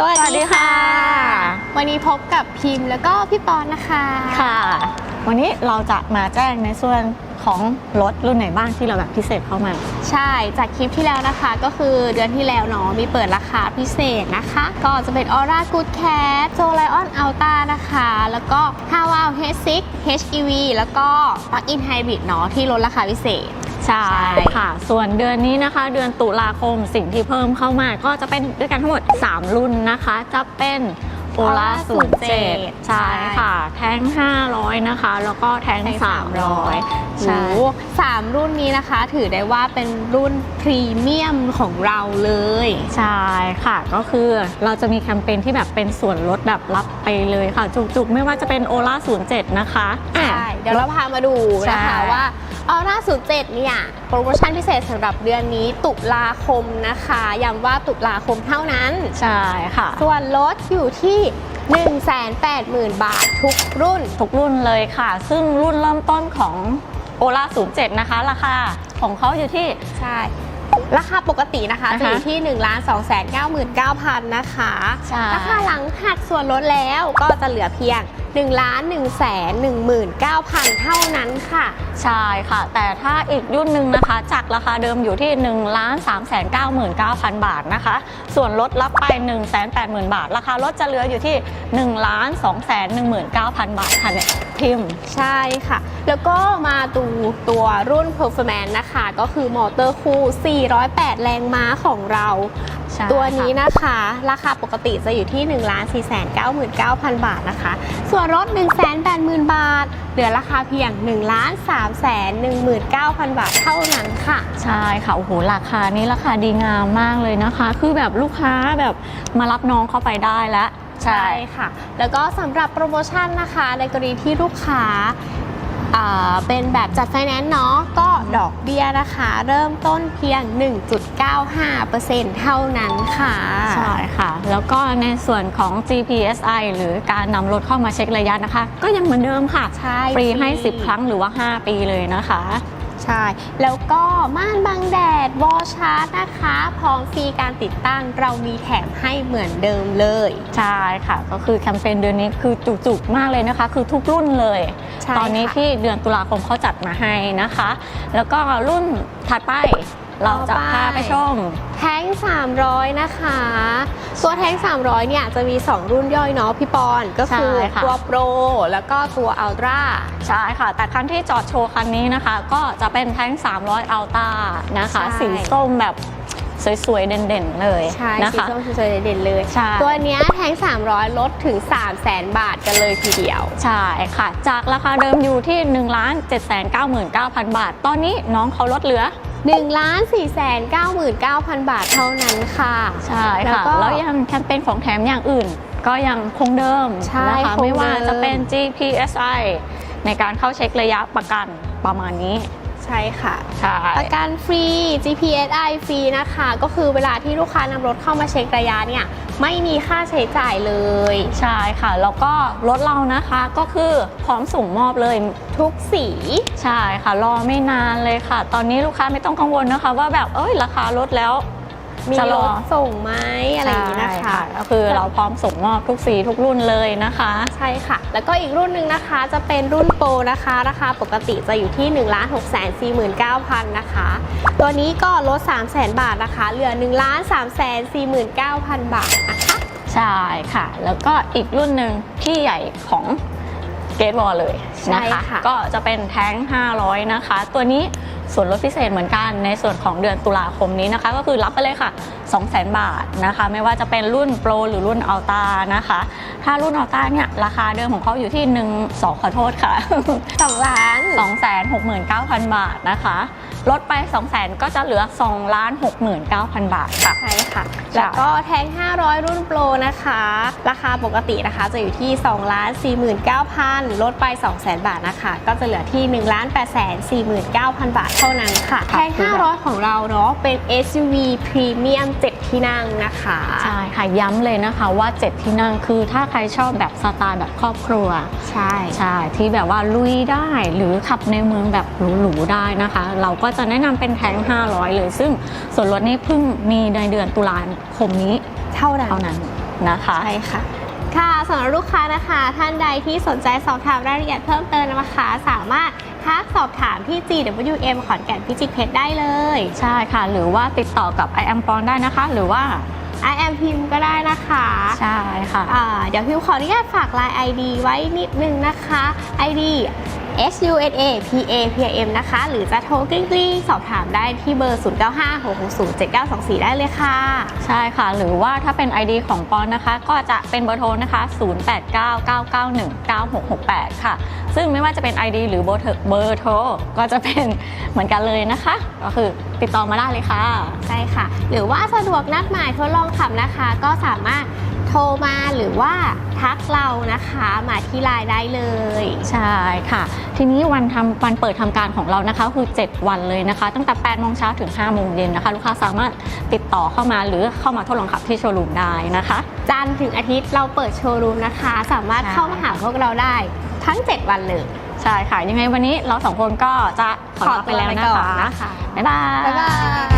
สวัสดีค่ะ วันนี้พบกับพิมพ์แล้วก็พี่ปอนนะคะค่ะ วันนี้เราจะมาแจ้งในส่วนของรถรุ่นไหนบ้างที่เราแบบพิเศษเข้ามา ใช่จากคลิปที่แล้วนะคะ ก็คือเดือนที่แล้วเนาะมีเปิดราคาพิเศษนะคะ ก็จะเป็น Aura Good Cat j o l i o n Alta นะคะ แล้วก็ h a w a l H6 HEV แล้วก็ Plug-in Hybrid เนาะที่ลดราคาพิเศษ ใช่ใช่ค่ะ ส่วนเดือนนี้นะคะ เดือนตุลาคมสิ่งที่เพิ่มเข้ามา ก็จะเป็นด้วยกันทั้งหมด 3 รุ่นนะคะ จะเป็นโอลา Aura 07ใช่ค่ะ แท้ง 500 นะคะ แล้วก็แท้ง 300ใช่สามรุ่นนี้นะคะ ถือได้ว่าเป็นรุ่นพรีเมียมของเราเลย ใช่ค่ะ ก็คือเราจะมีแคมเปญที่แบบเป็นส่วนลดแบบรับไปเลยค่ะ จุกๆ ไม่ว่าจะเป็นโอลา07นะคะอะใช่เดี๋ยวเราพามาดูนะคะใช่ว่า ออร่าสูตรเจ็ดเนี่ยโปรโมชั่นพิเศษสำหรับเดือนนี้ตุลาคมนะคะย้ำว่าตุลาคมเท่านั้น ใช่ค่ะ ส่วนลดอยู่ที่ 180,000 บาททุกรุ่น ทุกรุ่นเลยค่ะ ซึ่งรุ่นเริ่มต้นของโอลา07 นะคะ ราคาของเขาอยู่ที่ ใช่ ราคาปกตินะคะอ่าฮะจะอยู่ที่ 1 2 9 9 0 0 0 นะคะใช่ราคาหลังหักส่วนลดแล้วก็จะเหลือเพียง 1 1 1 9 0เท่านั้นค่ะ ใช่ค่ะ แต่ถ้าอีกรุ่นหนึ่งนะคะ จากราคาเดิมอยู่ที่ 1 3 9 9 0 0 0 บาทนะคะ ส่วนลดรับไป 1 8 0 0 0 0 บาท ราคารถจะเหลืออยู่ที่ 1 2 1 9 0 0 0 บาทค่ะเนี่ย พิมพ์ ใช่ค่ะ แล้วก็มาดูตัวรุ่น Performance นะคะ ก็คือมอเตอร์คู่ 408 แรงม้าของเราใช่ตัวนี้ค่ะนะคะ ราคาปกติจะอยู่ที่ 1 4 9 9 0 0 0บาทนะคะ ส่วนรถ1 8 0 0 0 0 บาท เหลือราคาเพียง 1 3 1 9 0 0 0 บาทเท่านั้นค่ะ ใช่ค่ะ โอ้โห ราคานี้ราคาดีงามมากเลยนะคะ คือแบบลูกค้าแบบมารับน้องเข้าไปได้แล้ว ใช่ค่ะ แล้วก็สำหรับโปรโมชั่นนะคะ ในกรณีที่ลูกค้าอ่าเป็นแบบจัดไฟแนนซ์เนาะก็ดอกเบี้ยนะคะ เริ่มต้นเพียง 1.95%เท่านั้นค่ะ ใช่ค่ะ แล้วก็ในส่วนของ GPSI หรือการนำรถเข้ามาเช็คระยะนะคะ ก็ยังเหมือนเดิมค่ะ ใช่ ฟรีให้ฟรี10 ครั้งหรือว่า 5 ปีเลยนะคะใช่ แล้วก็ม่านบังแดดวอลชาร์จนะคะ พร้อมฟรีการติดตั้งเรามีแถมให้เหมือนเดิมเลย ใช่ค่ะ ก็คือแคมเปญเดือนนี้คือจุกๆมากเลยนะคะ คือทุกรุ่นเลยใช่ตอนนี้ค่ะที่เดือนตุลาคมเขาจัดมาให้นะคะ แล้วก็รุ่นถัดไป เราจะพาไปชม แท้ง 300 นะคะ ตัวแท้ง 300 เนี่ยจะมี 2 รุ่นย่อยเนาะพี่ปอนก็คือใช่ค่ะ ตัวโปรแล้วก็ตัวอัลตร้า ใช่ค่ะ แต่คันที่จอดโชว์คันนี้นะคะ ก็จะเป็นแท้ง 300 อัลต้านะคะ ใช่ สีส้มแบบสวยๆ เด่นๆ เลยใช่นะสีคะ ส้มสวยๆเด่นๆเลย ใช่ ตัวเนี้ยแท้ง 300 ลดถึง 3 0 0แสนบาทกันเลยทีเดียว ใช่ค่ะ จากราคาเดิมอยู่ที่ 1 7 9 9 0 0 0 บาท ตอนนี้น้องเขาลดเหลือ 1 4 9 9 0 0 0 บาทเท่านั้นค่ะ ใช่แล้วค่ะก็แล้วยังแคมเปญของแถมอย่างอื่น ก็ยังคงเดิมใช่นะคะคงเดิมไม่ว่าจะเป็น GPSI ในการเข้าเช็คระยะประกันประมาณนี้ ใช่ค่ะใช่ประกันฟรี GPSI ฟรีนะคะ ก็คือเวลาที่ลูกค้านำรถเข้ามาเช็คระยะเนี่ยไม่มีค่าใช้จ่ายเลย ใช่ค่ะ แล้วก็รถเรานะคะก็คือพร้อมส่งมอบเลยทุกสี ใช่ค่ะ รอไม่นานเลยค่ะ ตอนนี้ลูกค้าไม่ต้องกังวลนะคะ ว่าแบบเอ้ยราคาลดแล้ว มีจะรรอถส่งไหมอะไรอย่างนี้นะใช่คะ ก็คือเราพร้อมส่งมอบทุกสีทุกรุ่นเลยนะคะ ใช่ค่ะ แล้วก็อีกรุ่นหนึ่งนะคะจะเป็นรุ่นโปรนะคะ ราคาปกติจะอยู่ที่1 6 4 9 0 0 0นะคะ ตัวนี้ก็ลด 3 0 0 0 0 0บาทนะคะ เหลือ1 3 4 9 0 0 0บาทนะคะใช่ค่ะ แล้วก็อีกรุ่นหนึ่งที่ใหญ่ของเกตบอลเลยใช่นะคะค่ะก็จะเป็นแท้ง 500 นะคะ ตัวนี้ ส่วนลดพิเศษเหมือนกันในส่วนของเดือนตุลาคมนี้นะคะ ก็คือรับไปเลยค่ะ 200,000 บาทนะคะ ไม่ว่าจะเป็นรุ่นโปรหรือรุ่นอัลตานะคะ ถ้ารุ่นอัลตาเนี่ยราคาเดิมของเขาอยู่ที่ 1 2 ขอโทษค่ะ2ล้าน269,000 บาทนะคะลดไป 200,000 ก็จะเหลือ 2,69,000 บาทค่ะ ใช่ค่ะใช่แล้วก็แท้ง500 รุ่นโปรนะคะ ราคาปกตินะคะจะอยู่ที่2ล้าน49,000 ลดไป 200,000 บาทนะคะ ก็จะเหลือที่1ล้าน849,000 บาทเท่านั้นค่ะค่ะแท้ง500 ของเราเนาะเป็น SUV พรีเมียม7ที่นั่งนะคะ ใช่ค่ะ ย้ำเลยนะคะว่า 7 ที่นั่งคือถ้าใครชอบแบบสไตล์แบบครอบครัว ใช่ใช่ที่แบบว่าลุยได้หรือขับในเมืองแบบหรูๆได้นะคะ เราก็จะแนะนำเป็นแท้ง 500 เลย ซึ่งส่วนลดนี้เพิ่งมีในเดือนตุลาคมนี้เท่านั้นเท่านั้นนะคะใช่ค่ะค่ะสำหรับลูกค้านะคะ ท่านใดที่สนใจสอบถามรายละเอียดเพิ่มเติมนะคะ สามารถทักสอบถามที่ GWM ขอนแก่นพิจิตรเพชรได้เลย ใช่ค่ะ หรือว่าติดต่อกับ i am p o n ได้นะคะ หรือว่า I am พิมพ์ก็ได้นะคะ ใช่ค่ะอ่าเดี๋ยวพิมขออนุญาตฝาก Line ID ไว้นิดนึงนะคะ ID S U N A P A P I M นะคะ หรือจะโทรกลิ้งๆ สอบถามได้ที่เบอร์ 0 9 5 6 6 0 7 9 2 4 ได้เลยค่ะ ใช่ค่ะ หรือว่าถ้าเป็น ID ของปอนนะคะ ก็จะเป็นเบอร์โทรนะคะ 0899919668 ค่ะ ซึ่งไม่ว่าจะเป็น ID หรือเบอร์โทรเบอร์โทรก็จะเป็นเหมือนกันเลยนะคะ ก็คือติดต่อมาได้เลยค่ะ ใช่ค่ะ หรือว่าสะดวกนัดหมายทดลองขับนะคะ ก็สามารถ โทรมาหรือว่าทักเรานะคะมาที่ไลน์ได้เลย ใช่ค่ะ ทีนี้วันทำวันเปิดทำการของเรานะคะคือ 7 วันเลยนะคะ ตั้งแต่8โมงเช้าถึง5โมงเย็นนะคะ ลูกค้าสามารถติดต่อเข้ามาหรือเข้ามาทดลองขับที่โชว์รูมได้นะคะ จันทร์ถึงอาทิตย์เราเปิดโชว์รูมนะคะ สามารถใช่เข้ามาหาพวกเราได้ทั้ง 7 วันเลย ใช่ค่ะ ยังไงวันนี้เราสองคนก็จะขอลาไปแล้วนะขอตัวไปก่คะอนนะคะ บ๊ายบาย บ๊ายบาย